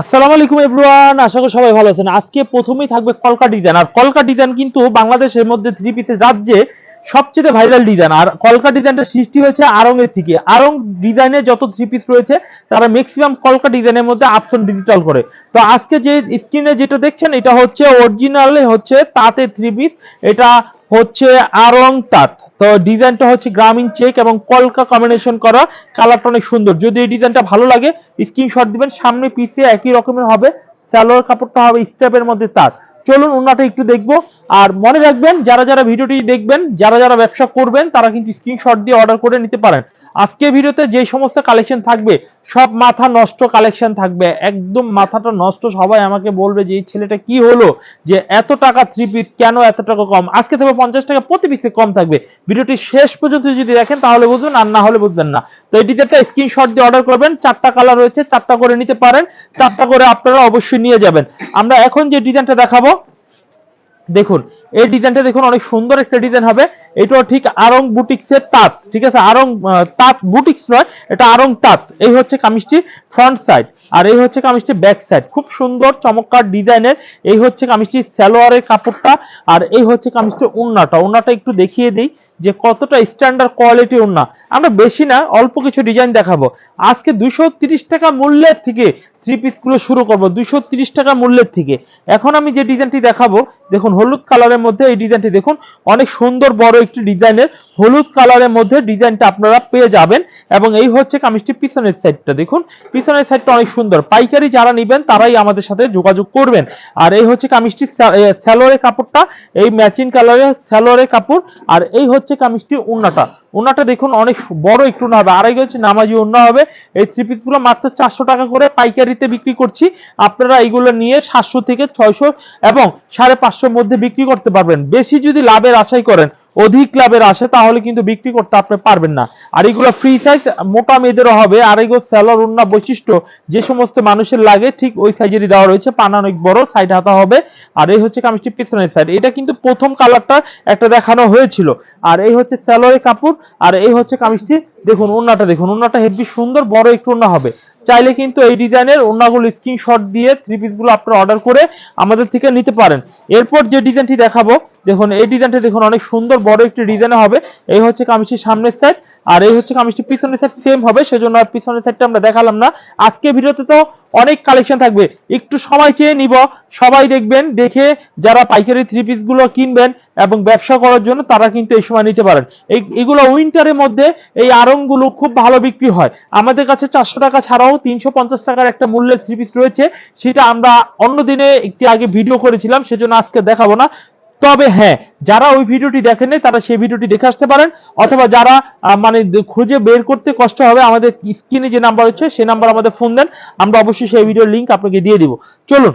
আসসালামু আলাইকুম এভরিওয়ান, আশা করি সবাই ভালো আছেন। আজকে প্রথমেই থাকবে কলকা ডিজাইন। আর কলকা ডিজাইন কিন্তু বাংলাদেশের মধ্যে থ্রি পিসের রাজ্যে সবচেয়ে ভাইরাল ডিজাইন আর কলকা ডিজাইনটা সৃষ্টি হয়েছে আরং থেকে। আরং ডিজাইনে যত থ্রি পিস রয়েছে, তারা ম্যাক্সিমাম কলকা ডিজাইনের মধ্যে আপশন ডিজিটাল করে। তো আজকে যে স্ক্রিনে যেটা দেখছেন, এটা হচ্ছে অরিজিনালে হচ্ছে তাঁতে থ্রি পিস এটা হচ্ছে আরং তাঁত। তো ডিজাইনটা হচ্ছে গ্রামীণ চেক এবং কলকা কম্বিনেশন করা। কালারটা অনেক সুন্দর। যদি এই ডিজাইনটা ভালো লাগে স্ক্রিনশট দিবেন। সামনে পিসে একই রকমের হবে। সালোয়ার কাপড়টা হবে স্টেপের মধ্যে তার। চলুন ওনাটা একটু দেখব। আর মনে রাখবেন, যারা যারা ভিডিওটি দেখবেন, যারা যারা ব্যবসা করবেন, তারা কিন্তু স্ক্রিনশট দিয়ে অর্ডার করে নিতে পারেন। আজকে ভিডিওতে যে সমস্ত কালেকশন থাকবে, সব মাথা নষ্ট কালেকশন থাকবে। একদম মাথাটা নষ্ট, সবাই আমাকে বলবে যে, এই ছেলেটা কি হলো? যে এত টাকা থ্রি পিস কেন এত টাকা কম? আজকে থেকে পঞ্চাশ টাকা, প্রতি পিসে কম থাকবে। ভিডিওটি শেষ পর্যন্ত যদি দেখেন, তাহলে বুঝবেন, আর না হলে বুঝবেন না। তো এই ডিজাইনটা স্ক্রিনশট দিয়ে অর্ডার করবেন। চারটা কালার রয়েছে, চারটা করে নিতে পারেন। চারটা করে আপনারা অবশ্যই নিয়ে যাবেন। আমরা এখন যে ডিজাইনটা দেখাবো দেখুন, এই ডিজাইনটা দেখুন, অনেক সুন্দর একটা ডিজাইন হবে। এটাও ঠিক আরং বুটিক্সের তাঁত, ঠিক আছে? আরং তাঁত বুটিক্স নয়, এটা আরং তাঁত। এই হচ্ছে কামিজটি ফ্রন্ট সাইড আর এই হচ্ছে কামিজটি ব্যাক সাইড খুব সুন্দর, চমৎকার ডিজাইনের এই হচ্ছে কামিজটি সালোয়ারের কাপড়টা, আর এই হচ্ছে কামিজটি উন্নাটা। উন্নাটা একটু দেখিয়ে দিই যে কতটা স্ট্যান্ডার্ড কোয়ালিটি উন্না। আমরা বেশি না, অল্প কিছু ডিজাইন দেখাবো। আজকে দুশো টাকা মূল্যের থেকে থ্রি পিসগুলো শুরু করব দুশো টাকা মূল্যের থেকে। এখন আমি যে ডিজাইনটি দেখাবো, দেখুন হলুদ কালারের মধ্যে এই ডিজাইনটি দেখুন, অনেক সুন্দর বড় একটি ডিজাইনের হলুদ কালারের মধ্যে ডিজাইনটা আপনারা পেয়ে যাবেন। এবং এই হচ্ছে কামিজটি পিছনের সাইডটা দেখুন। পিছনের সাইডটা অনেক সুন্দর। পাইকারি যারা নেবেন, তারাই আমাদের সাথে যোগাযোগ করবেন। আর এই হচ্ছে কামিজটি স্যালোয়ারের কাপড়টা, এই ম্যাচিং কালারের স্যালোয়ারের কাপড়, আর এই হচ্ছে কামিজটি উন্নাটা উন্নাটা দেখুন অনেক বড় একটু না হবে, আড়াই গেছে নামাজি অন্য হবে। এই থ্রি পিসগুলো মাত্র চারশো টাকা করে পাইকারিতে বিক্রি করছি। আপনারা এইগুলো নিয়ে সাতশো থেকে ছয়শো এবং সাড়ে পাঁচশোর মধ্যে বিক্রি করতে পারবেন। বেশি যদি লাভের আশাই করেন অধিক লাভের আসে, তাহলে কিন্তু বিক্রি করতে আপনি পারবেন না। আর এগুলো ফ্রি সাইজ মোটা মেয়েদেরও হবে, আর এগুলো স্যালোর উন্না বৈশিষ্ট্য, যে সমস্ত মানুষের লাগে, ঠিক ওই সাইজেরই দেওয়া রয়েছে, পানা অনেক বড় সাইড হাতা হবে, আর এই হচ্ছে কামিজটি পিছনের সাইড এটা কিন্তু প্রথম কালারটা একটা দেখানো হয়েছিল। আর এই হচ্ছে স্যালোয়ারের কাপড়, আর এই হচ্ছে কামিজটি, দেখুন উন্নাটা দেখুন উন্নাটা হেভি সুন্দর, বড় একটু উন্না হবে। চাইলে কিন্তু এই ডিজাইনের ওনাগুলো স্ক্রিনশট দিয়ে থ্রি পিসগুলো আপনারা অর্ডার করে আমাদের থেকে নিতে পারেন। এরপর যে ডিজাইনটি দেখাবো, দেখুন, এই ডিজাইনটি দেখুন, অনেক সুন্দর, বড় একটি ডিজাইন হবে। এই হচ্ছে কামিজটির সামনের সাইড আর এই হচ্ছে কামিজটি, পিছনের সাইড সেম হবে, সেজন্য আর পিছনের সাইডটা আমরা দেখালাম না। আজকে ভিডিওতে তো অনেক কালেকশন থাকবে। একটু সময় চেয়ে নিব, সবাই দেখবেন, দেখে যারা পাইকারি থ্রি পিসগুলো কিনবেন এবং ব্যবসা করার জন্য, তারা কিন্তু এই সময় নিতে পারেন। এই, এগুলো উইন্টারের মধ্যে এই আরংগুলো খুব ভালো বিক্রি হয়। আমাদের কাছে চারশো টাকা ছাড়াও তিনশো পঞ্চাশ টাকার একটা মূল্যের থ্রি পিস রয়েছে। সেটা আমরা অন্য দিনে একটি আগে ভিডিও করেছিলাম, সেজন্য আজকে দেখাবো না। তবে হ্যাঁ যারা ওই ভিডিওটি দেখেন তারা সেই ভিডিওটি দেখে আসতে পারেন। অথবা যারা মানে খুঁজে বের করতে কষ্ট হবে, আমাদের স্ক্রিনে যে নাম্বার হচ্ছে সেই নাম্বার আমাদের ফোন দেন। আমরা অবশ্যই সেই ভিডিওর লিঙ্ক আপনাকে দিয়ে দিব। চলুন,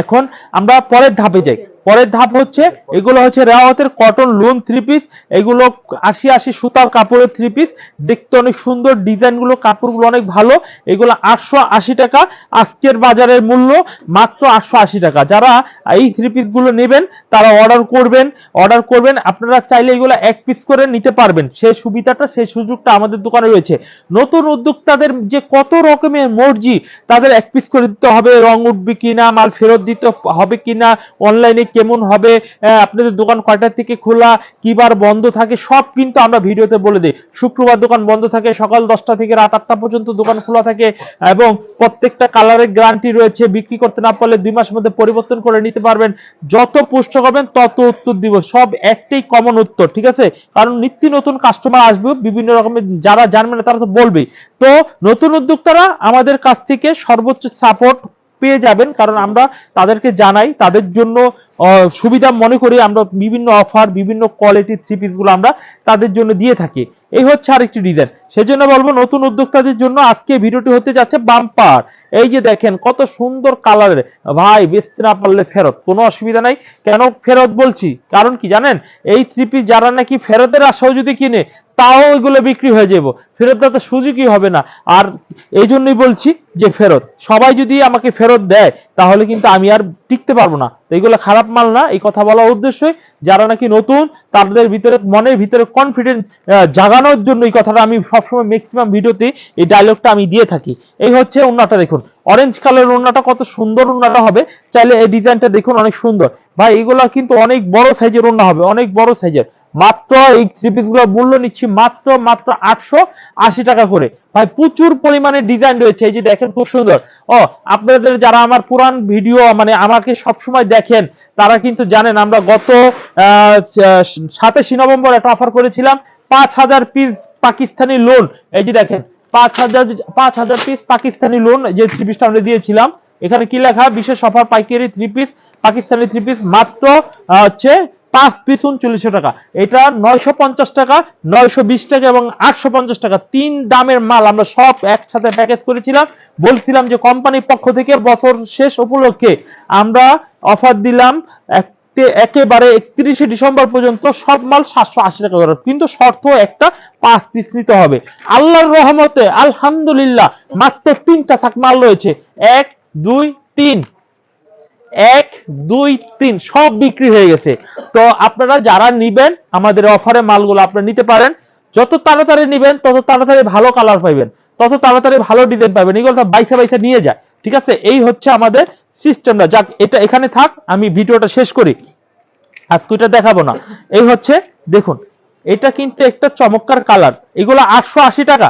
এখন আমরা পরের ধাপে যাই। পরের ধাপ হচ্ছে, এগুলো হচ্ছে রেওয়াতের কটন লোন থ্রি পিস এগুলো আশি আশি সুতার কাপড়ের থ্রি পিস দেখতে অনেক সুন্দর, ডিজাইনগুলো, কাপড়গুলো অনেক ভালো। এগুলো আটশো আশি টাকা। আজকের বাজারের মূল্য মাত্র আটশো আশি টাকা। যারা এই থ্রি পিসগুলো নেবেন, তারা অর্ডার করবেন অর্ডার করবেন। আপনারা চাইলে এগুলো এক পিস করে নিতে পারবেন। সেই সুবিধাটা সেই সুযোগটা আমাদের দোকানে রয়েছে। নতুন উদ্যোক্তাদের যে কত রকমের মর্জি, তাদের এক পিস করে দিতে হবে। রং উঠবে কিনা, মাল ফেরত দিতে হবে কিনা অনলাইনে কেমন হবে আপনাদের দোকান কয়টার থেকে খোলা, কি বার বন্ধ থাকে, সব কিন্তু আমরা ভিডিওতে বলে দিই। শুক্রবার দোকান বন্ধ থাকে, সকাল দশটা থেকে রাত আটটা পর্যন্ত দোকান খোলা থাকে এবং প্রত্যেকটা কালারের গ্যারান্টি রয়েছে। বিক্রি করতে না পারলে দুই মাসের মধ্যে পরিবর্তন করে নিতে পারবেন। যত প্রশ্ন করবেন তত উত্তর দিব। সব একটাই কমন উত্তর, ঠিক আছে? কারণ নিত্য নতুন কাস্টমার আসবে, বিভিন্ন রকমের যারা জানবে না, তারা তো বলবেই। তো নতুন উদ্যোক্তারা আমাদের কাছ থেকে সর্বোচ্চ সাপোর্ট পেয়ে যাবেন, কারণ আমরা তাদেরকে জানাই, তাদের জন্য সুবিধা মনে করি আমরা বিভিন্ন অফার বিভিন্ন কোয়ালিটির থ্রি পিসগুলো আমরা তাদের জন্য দিয়ে থাকি। এই হচ্ছে আরেকটি ডিজাইন সেজন্য বলব, নতুন উদ্যোক্তাদের জন্য আজকে ভিডিওটি হতে যাচ্ছে বাম্পার এই যে দেখেন, কত সুন্দর কালারের ভাই, বেচতে না পারলে ফেরত, কোনো অসুবিধা নাই। কেন ফেরত বলছি? কারণ কি জানেন? এই থ্রি পিস যারা নাকি ফেরতের আশাও যদি কিনে তাও ওইগুলো বিক্রি হয়ে যাব ফেরত দেওয়ার সুযোগই হবে না। আর এই জন্যই বলছি যে ফেরত। সবাই যদি আমাকে ফেরত দেয়, তাহলে কিন্তু আমি আর টিকতে পারব না। তো এইগুলো খারাপ মাল না। এই কথা বলার উদ্দেশ্যই যারা নাকি নতুন, তাদের ভিতরে মনের ভিতরে কনফিডেন্স জাগানোর জন্য এই কথাটা আমি সবসময় ম্যাক্সিমাম ভিডিওতে এই ডায়লগটা আমি দিয়ে থাকি। এই হচ্ছে অন্যটা দেখুন। অরেঞ্জ কালারের ওড়নাটা কত সুন্দর ওড়নাটা হবে। চাইলে এই ডিজাইনটা দেখুন, অনেক সুন্দর। ভাই, এগুলা কিন্তু অনেক বড় সাইজের ওড়না হবে, অনেক বড় সাইজের মাত্র এই থ্রি পিসগুলো মূল্য নিচ্ছি মাত্র মাত্র আটশো আশি টাকা করে। ভাই, প্রচুর পরিমাণে ডিজাইন রয়েছে। এই যে দেখেন খুব সুন্দর। ও, আপনাদের যারা আমার পুরান ভিডিও মানে আমাকে সবসময় দেখেন, তারা কিন্তু জানেন আমরা গত সাতাশি নভেম্বর একটা অফার করেছিলাম, পাঁচ হাজার পিস পাকিস্তানি লোন এই যে দেখেন, পাঁচ হাজার পাঁচ হাজার পিস পাকিস্তানি লোন যে থ্রি পিসটা আমরা দিয়েছিলাম। এখানে কি লেখা? বিশেষ অফার পাইকারি three piece Pakistani three piece মাত্র হচ্ছে পাঁচ পিস উনচল্লিশশো টাকা। এটা নয়শো পঞ্চাশ টাকা, নয়শো বিশ টাকা এবং আটশো পঞ্চাশ টাকা। তিন দামের মাল আমরা সব একসাথে প্যাকেজ করেছিলাম। বলছিলাম যে কোম্পানির পক্ষ থেকে বছর শেষ উপলক্ষে আমরা অফার দিলাম একেবারে একত্রিশে ডিসেম্বর পর্যন্ত সব মাল সাতশো আশি টাকা করে। কিন্তু শর্ত একটা, পাঁচ পিস নিতে হবে। আল্লাহর রহমতে, আলহামদুলিল্লাহ, মাত্র তিনটা থাক মাল রয়েছে। এক, দুই, তিন। এক, দুই, তিন, সব বিক্রি হয়ে গেছে। তো আপনারা যারা নিবেন, আমাদের অফারে মালগুলো আপনারা নিতে পারেন। যত তাড়াতাড়ি নিবেন, তত তাড়াতাড়ি ভালো কালার পাইবেন। তত তাড়াতাড়ি ভালো ডিজাইন পাবেন এগুলো সব বাইসা বাইসা নিয়ে যায়। ঠিক আছে? এই হচ্ছে আমাদের সিস্টেমটা যাক, এটা এখানে থাক, আমি ভিডিওটা শেষ করি। আজকে এটা দেখাবো না। এই হচ্ছে, দেখুন, এটা কিন্তু একটা চমৎকার কালার এগুলো আটশো আশি টাকা।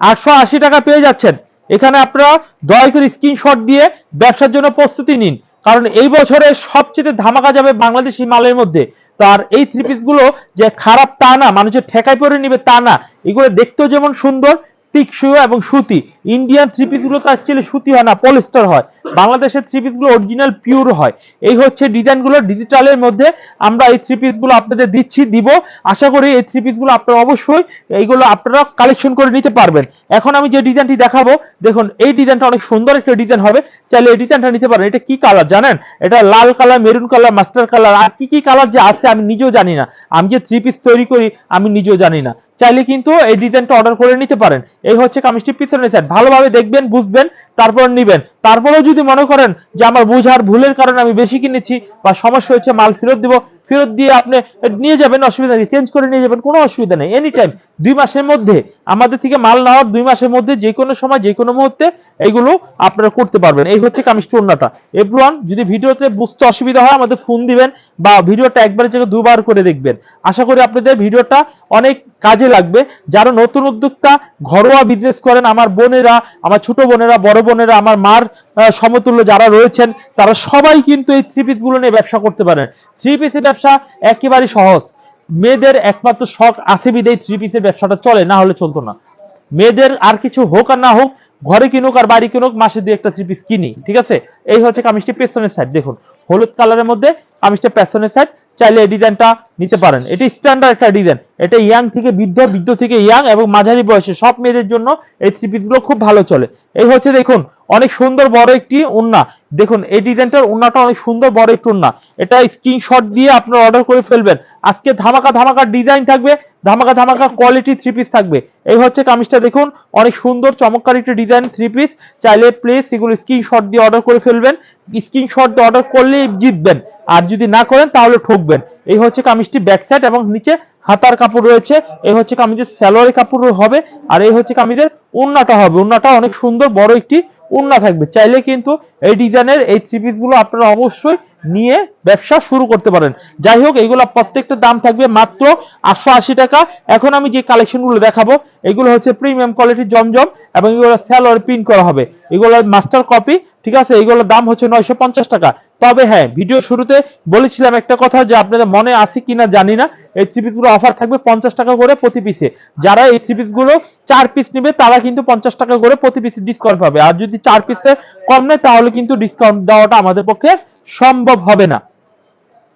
আটশো আশি টাকা পেয়ে যাচ্ছেন। এখানে আপনারা দয়া করে স্ক্রিনশট দিয়ে ব্যবসার জন্য প্রস্তুতি নিন। কারণ এই বছরে সবচেয়ে ধামাকা যাবে বাংলাদেশি মালের মধ্যে। তার এই থ্রি পিসগুলো যে খারাপ তা না, মানুষের ঠেকায় পরে নিবে তা না। এগুলো দেখতেও যেমন সুন্দর টিকসই এবং সুতি। ইন্ডিয়ান থ্রি পিসগুলো তো অ্যাকচুয়ালি সুতি হয় না পলিস্টার হয়। বাংলাদেশের থ্রি পিসগুলো অরিজিনাল পিওর হয়। এই হচ্ছে ডিজাইনগুলো ডিজিটালের মধ্যে। আমরা এই থ্রি পিসগুলো আপনাদের দিচ্ছি, দিব। আশা করি এই থ্রি পিসগুলো আপনারা অবশ্যই এইগুলো আপনারা কালেকশন করে নিতে পারবেন। এখন আমি যে ডিজাইনটি দেখাবো, দেখুন, এই ডিজাইনটা অনেক সুন্দর একটা ডিজাইন হবে। চাইলে এই ডিজাইনটা নিতে পারেন এটা কি কালার জানেন? এটা লাল colour, maroon colour, master colour. আর কি কি কালার যে আছে আমি নিজেও জানি না। আমি যে থ্রি পিস তৈরি করি, আমি নিজেও জানি না। চাইলে কিন্তু এই ডিজাইনটা অর্ডার করে নিতে পারেন। এই হচ্ছে কামিজটি পিছনের সাইড ভালোভাবে দেখবেন, বুঝবেন, তারপর নিবেন। তারপরেও যদি মনে করেন যে আমার বুঝার ভুলের কারণে আমি বেশি কিনেছি বা সমস্যা হয়েছে, মাল ফেরত দিব ফেরত দিয়ে আপনি নিয়ে যাবেন, অসুবিধা নেই চেঞ্জ করে নিয়ে যাবেন, কোনো অসুবিধা নেই এনি টাইম দুই মাসের মধ্যে, আমাদের থেকে মাল নেওয়ার দুই মাসের মধ্যে, যে কোনো সময়, যে কোনো মুহূর্তে এইগুলো আপনারা করতে পারবেন। এই হচ্ছে কামিজ চূর্ণাটা এভরিওয়ান যদি ভিডিওতে বুঝতে অসুবিধা হয়, আমাদের ফোন দিবেন বা ভিডিওটা একবারের জায়গায় দুবার করে দেখবেন। আশা করি আপনাদের ভিডিওটা অনেক কাজে লাগবে। যারা নতুন উদ্যোক্তা, ঘরোয়া বিজনেস করেন, আমার বোনেরা, আমার ছোট বোনেরা, বড় বোনেরা, আমার মার সমতুল্য যারা রয়েছেন, তারা সবাই কিন্তু এই থ্রি পিসগুলো নিয়ে ব্যবসা করতে পারেন। থ্রি পিসের ব্যবসা একেবারে সহজ। মেয়েদের একমাত্র শখ আছে বিদেই থ্রি পিসের ব্যবসাটা চলে, না হলে চলতো না। মেয়েদের আর কিছু হোক আর না হোক, ঘরে কিনুক আর বাড়ি কিনুক, মাসে দুই একটা থ্রি পিস কিনি, ঠিক আছে? এই হচ্ছে কামিজটি পেছনের সাইড দেখুন। হলুদ কালারের মধ্যে কামিজটা পেছনের সাইড চাইলে এই ডিজাইনটা নিতে পারেন। এটি স্ট্যান্ডার্ড একটা ডিজাইন এটা ইয়াং থেকে বৃদ্ধ বৃদ্ধ থেকে ইয়াং এবং মাঝারি বয়সে সব মেয়েদের জন্য এই থ্রি পিসগুলো খুব ভালো চলে। এই হচ্ছে দেখুন, অনেক সুন্দর বড় একটি ওন্না দেখুন, এই ডিজাইনটার ওন্নাটা অনেক সুন্দর বড় একটি উন্না এটা স্ক্রিনশট দিয়ে আপনারা অর্ডার করে ফেলবেন। আজকে ধামাকা ধামাকা ডিজাইন থাকবে, ধামাকা ধামাকা কোয়ালিটি থ্রি পিস থাকবে। এই হচ্ছে কামিজটা দেখুন, অনেক সুন্দর, চমৎকার একটি ডিজাইন থ্রি পিস চাইলে প্লিজ এগুলো স্ক্রিনশট দিয়ে অর্ডার করে ফেলবেন। স্ক্রিনশট দিয়ে অর্ডার করলেই জিতবেন। আর যদি না করেন তাহলে ঠকবেন। এই হচ্ছে কামিজটি ব্যাক সাইড এবং নিচে হাতার কাপড় রয়েছে। এই হচ্ছে কামিজের স্যালোয়ারি কাপড় হবে আর এই হচ্ছে কামিজের উন্নাটা হবে। উন্নাটা অনেক সুন্দর, বড় একটি উন্না থাকবে। চাইলে কিন্তু এই ডিজাইনের এই থ্রি পিসগুলো আপনারা অবশ্যই নিয়ে ব্যবসা শুরু করতে পারেন। যাই হোক, এইগুলো প্রত্যেকটা দাম থাকবে মাত্র আটশো আশি টাকা। এখন আমি যে কালেকশনগুলো দেখাবো, এগুলো হচ্ছে প্রিমিয়াম কোয়ালিটির জমজম এবং এগুলো স্যালোয়ার প্রিন্ট করা হবে। এগুলো মাস্টার কপি ঠিক আছে? এগুলোর দাম হচ্ছে নয়শো পঞ্চাশ টাকা। তবে হ্যাঁ ভিডিও শুরুতে বলেছিলাম একটা কথা যে আপনাদের মনে আছে কিনা জানি না। এই গুলো অফার থাকবে পঞ্চাশ টাকা করে প্রতি পিসে যারা এই গুলো চার পিস নেবে, তারা কিন্তু পঞ্চাশ টাকা করে প্রতি পিসে ডিসকাউন্ট পাবে। আর যদি চার পিসে কম নেয়, তাহলে কিন্তু ডিসকাউন্ট দেওয়াটা আমাদের পক্ষে সম্ভব হবে না।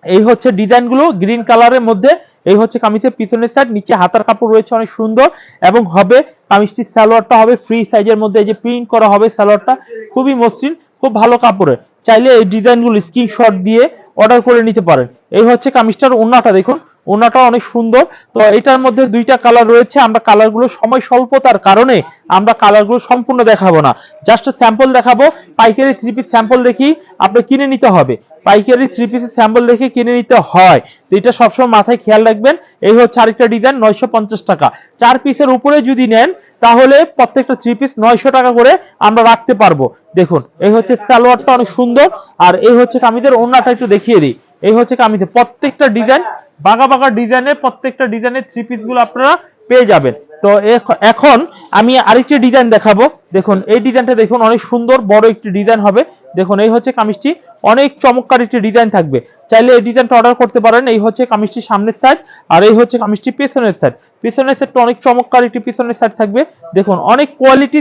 এই হচ্ছে ডিজাইনগুলো গ্রিন কালারের মধ্যে। এই হচ্ছে কামিজের পিছনের সাইড নিচে হাতার কাপড় রয়েছে অনেক সুন্দর। এবং হবে কামিজটির সালোয়ারটা হবে ফ্রি সাইজের মধ্যে, এই যে প্রিন্ট করা হবে সালোয়ারটা, খুবই মসৃণ, খুব ভালো কাপড়ের। চাইলে এই ডিজাইনগুলো স্ক্রিনশট দিয়ে অর্ডার করে নিতে পারেন। এই হচ্ছে কামিজটার ওন্নাটা দেখুন। ওনাটা অনেক সুন্দর। তো এটার মধ্যে দুইটা কালার রয়েছে। আমরা কালারগুলো সময় স্বল্পতার কারণে আমরা কালারগুলো সম্পূর্ণ দেখাবো না। জাস্ট স্যাম্পল দেখাবো। পাইকারি থ্রি পিস স্যাম্পল দেখি আপনি কিনে নিতে হবে। পাইকারি থ্রি পিসের স্যাম্পল দেখে কিনে নিতে হয়। তো এটা সবসময় মাথায় খেয়াল রাখবেন। এই হচ্ছে আরেকটা ডিজাইন নয়শো পঞ্চাশ টাকা। চার পিসের উপরে যদি নেন তাহলে প্রত্যেকটা থ্রি পিস নয়শো টাকা করে আমরা রাখতে পারব। দেখুন, এই হচ্ছে সালোয়ারটা অনেক সুন্দর, আর এই হচ্ছে কামিজের ওন্নাটা একটু দেখিয়ে দিই। এই হচ্ছে কামিজে প্রত্যেকটা ডিজাইন বাঁকা বাঁকা ডিজাইনের প্রত্যেকটা ডিজাইনের থ্রি পিসগুলো আপনারা পেয়ে যাবেন। তো এখন আমি আরেকটি ডিজাইন দেখাবো। দেখুন, এই ডিজাইনটা দেখুন, অনেক সুন্দর, বড় একটি ডিজাইন হবে। দেখুন, এই হচ্ছে কামিজটি, অনেক চমৎকার একটি ডিজাইন থাকবে। চাইলে এই ডিজাইনটা অর্ডার করতে পারেন, এই হচ্ছে কামিজটি সামনের সাইড আর এই হচ্ছে কামিজটি পেছনের সাইড পিছনের সেটটা অনেক চমৎকার, একটি পিছনের সাইড থাকবে। দেখুন, অনেক কোয়ালিটি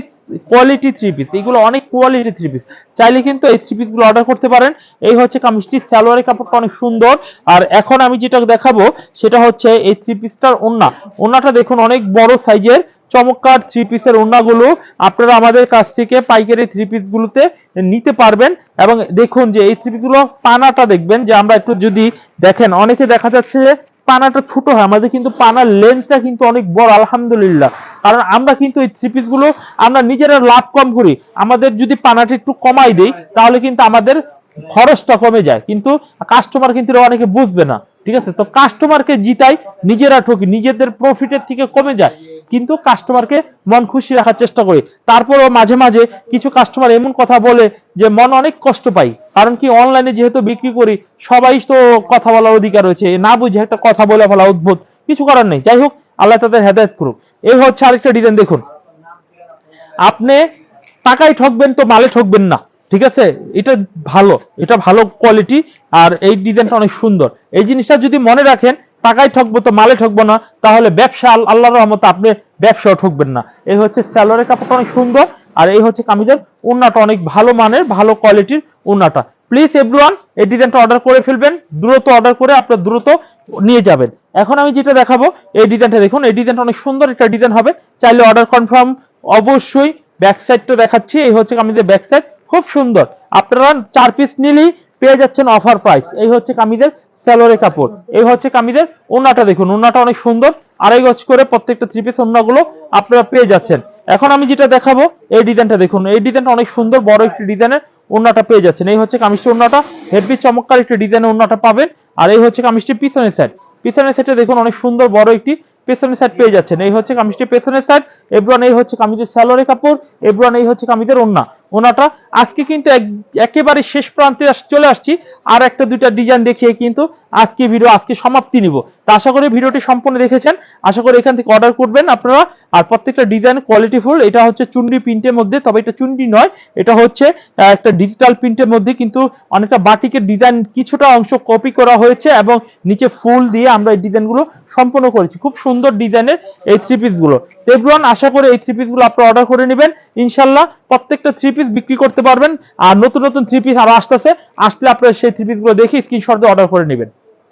কোয়ালিটি থ্রি পিস এগুলো অনেক কোয়ালিটি থ্রি পিস চাইলে কিন্তু এই থ্রি পিসগুলো অর্ডার করতে পারেন। এই হচ্ছে কামিজটি। সালোয়ারের কাপড়টা অনেক সুন্দর। আর এখন আমি যেটা দেখাবো, সেটা হচ্ছে এই থ্রি পিসটার ওন্না ওন্নাটা দেখুন, অনেক বড় সাইজের চমৎকার থ্রি পিসের ওন্নাগুলো আপনারা আমাদের কাছ থেকে পাইকারি থ্রি পিসগুলোতে নিতে পারবেন। এবং দেখুন যে এই থ্রি পিসগুলো পানাটা দেখবেন যে আমরা একটু যদি দেখেন, অনেকে দেখা যাচ্ছে যে পানাটা ছোট হয়, আমাদের কিন্তু পানার লেন্থটা কিন্তু অনেক বড়, আলহামদুলিল্লাহ। কারণ আমরা কিন্তু এই থ্রি পিসগুলো আমরা নিজেরা লাভ কম করি। আমাদের যদি পানাটা একটু কমাই দেই, তাহলে কিন্তু আমাদের খরচটা কমে যায়। কিন্তু কাস্টমার কিন্তু অনেকে বুঝবে না, ঠিক আছে? তো কাস্টমারকে জিতাই, নিজেরা ঠকি, নিজেদের প্রফিটের থেকে কমে যায়। কিন্তু কাস্টমারকে মন খুশি রাখার চেষ্টা করি। তারপরও মাঝে মাঝে কিছু কাস্টমার এমন কথা বলে যে মন অনেক কষ্ট পাই কারণ কি অনলাইনে যেহেতু বিক্রি করি, সবাই তো কথা বলার অধিকার রয়েছে। না বুঝে একটা কথা বলে ফেলা উদ্ভুত কিছু করার নেই। যাই হোক, আল্লাহ তাদের হেদায়ত করুক। এই হচ্ছে আরেকটা ডিজাইন দেখুন। আপনি টাকায় ঠকবেন তো মালে ঠকবেন না। ঠিক আছে? এটা ভালো। এটা ভালো কোয়ালিটি আর এই ডিজাইনটা অনেক সুন্দর। এই জিনিসটা যদি মনে রাখেন টাকায় ঠকবো তো মালে ঠকবো না, তাহলে ব্যবসা আল- আল্লাহর রহমতে আপনি ব্যবসাও ঠকবেন না। এই হচ্ছে স্যালোয়ারের কাপড়টা অনেক সুন্দর, আর এই হচ্ছে কামিজের উন্নাটা অনেক ভালো মানের, ভালো কোয়ালিটির উন্নাটা। প্লিজ এভরিওয়ান এই ডিজাইনটা অর্ডার করে ফেলবেন, দ্রুত অর্ডার করে আপনার দ্রুত নিয়ে যাবেন। এখন আমি যেটা দেখাবো, এই ডিজাইনটা দেখুন, এই ডিজাইনটা অনেক সুন্দর একটা ডিজাইন হবে। চাইলে অর্ডার কনফার্ম অবশ্যই ব্যাক দেখাচ্ছি, এই হচ্ছে কামিজের ব্যাক সাইড খুব সুন্দর। আপনারা চার পিস নিলেই পেয়ে যাচ্ছেন অফার প্রাইস এই হচ্ছে কামিজের স্যালোরে কাপড়। এই হচ্ছে কামিজের ওন্নাটা দেখুন, ওন্নাটা অনেক সুন্দর। আড়াই গজ করে প্রত্যেকটা থ্রি পিস ওন্নাগুলো আপনারা পেয়ে যাচ্ছেন। এখন আমি যেটা দেখাবো, এই ডিজাইনটা দেখুন, এই ডিজাইনটা অনেক সুন্দর, বড় একটি ডিজাইনের ওন্নাটা পেয়ে যাচ্ছেন। এই হচ্ছে কামিজটি ওন্নাটা হেভি চমৎকার একটি ডিজাইনের ওন্নাটা পাবেন। আর এই হচ্ছে কামিজটি পিছনের সাইড পিছনের সাইডে দেখুন, অনেক সুন্দর, বড় একটি পেছনের সাইড পেয়ে যাচ্ছেন। এই হচ্ছে কামিজটি পেছনের সাইড এব্রন এই হচ্ছে কামিজের স্যালোরে কাপড়, এব্রন এই হচ্ছে কামিজের ওন্না। ওনাটা। আজকে কিন্তু এক- একেবারে শেষ প্রান্তে চলে আসছি। আর একটা দুইটা ডিজাইন দেখিয়ে কিন্তু আজকে ভিডিও আজকে সমাপ্তি নিব। তা আশা করি ভিডিওটি সম্পূর্ণ দেখেছেন। আশা করি এখান থেকে অর্ডার করবেন আপনারা। আর প্রত্যেকটা ডিজাইন কোয়ালিটি ফুল এটা হচ্ছে চুন্ডি প্রিন্টের মধ্যে, তবে এটা চুন্ডি নয়। এটা হচ্ছে একটা ডিজিটাল প্রিন্টের মধ্যে কিন্তু অনেকটা বাটিকের ডিজাইন কিছুটা অংশ কপি করা হয়েছে এবং নিচে ফুল দিয়ে আমরা এই ডিজাইনগুলো সম্পূর্ণ করেছি। খুব সুন্দর ডিজাইনের এই থ্রি পিসগুলো। এভরিওয়ান আশা করি এই থ্রি পিসগুলো আপনারা অর্ডার করে নেবেন। ইনশাল্লাহ প্রত্যেকটা থ্রি পিস বিক্রি করতে পারবেন। আর নতুন নতুন থ্রি পিস আরও আসতেছে। আসলে আপনারা সেই থ্রি পিসগুলো দেখে স্ক্রিনশট দিয়ে অর্ডার করে নেবেন।